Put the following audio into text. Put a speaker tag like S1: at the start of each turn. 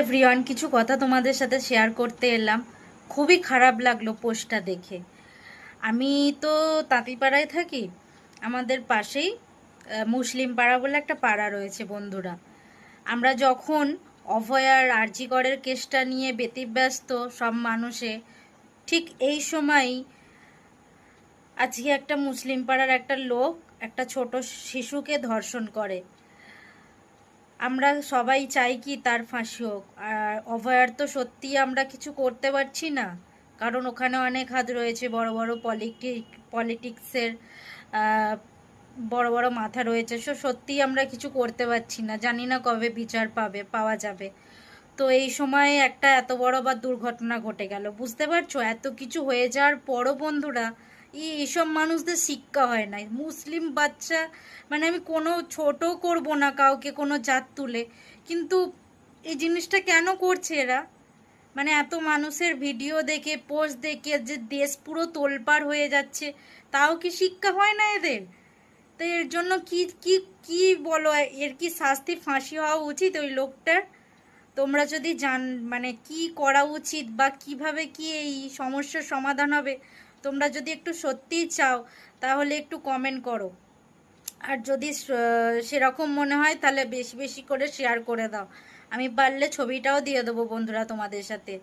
S1: Everyone কিছু কথা তোমাদের সাথে শেয়ার করতে এলাম। খুবই খারাপ লাগল পোস্টটা দেখে। আমি তো তাঁতিপাড়ায় থাকি, আমাদের পাশেই মুসলিম পাড়া বলে একটা পাড়া রয়েছে বন্ধুরা। আমরা যখন অভয়ার আরজিগড়ের কেসটা নিয়ে ব্যতিব্যস্ত সব মানুষে, ঠিক এই সময়ই আজকে একটা মুসলিম পাড়ার একটা লোক, একটা ছোট শিশুকে ধর্ষণ করে। আমরা সবাই চাই কি তার ফাঁসি হোক। আর অভয়ার তো সত্যি আমরা কিছু করতে পারছি না। কারণ ওখানে অনেক হাত রয়েছে, বড় বড় পলিটিক পলিটিক্সের বড় বড় মাথা রয়েছে। সো সত্যিই আমরা কিছু করতে পারছি না। জানি না কবে বিচার পাবে, পাওয়া যাবে। তো এই সময়ে একটা এত বড় বা দুর্ঘটনা ঘটে গেল। বুঝতে পারছ? এত কিছু হয়ে যাওয়ার পরও বন্ধুরা এইসব মানুষদের শিক্ষা হয় না। মুসলিম বাচ্চা মানে আমি কোনো ছোট করব না কাউকে কোনো জাত তুলে। কিন্তু এই জিনিসটা কেন করছে এরা? মানে এত মানুষের ভিডিও দেখে, পোস্ট দেখে, যে দেশ পুরো তোলপাড় হয়ে যাচ্ছে, তাও কি শিক্ষা হয় না এদের? তো এর জন্য কি কি কি বলো? এর কি শাস্তি ফাঁসি হওয়া উচিত ওই লোকটার? তোমরা যদি জান মানে কি করা উচিত বা কীভাবে কি এই সমস্যার সমাধান হবে, তোমরা যদি একটু সত্যিই চাও, তাহলে একটু কমেন্ট করো। আর যদি সেরকম মনে হয়, তাহলে বেশি বেশি করে শেয়ার করে দাও। আমি পারলে ছবিটাও দিয়ে দেবো বন্ধুরা তোমাদের সাথে।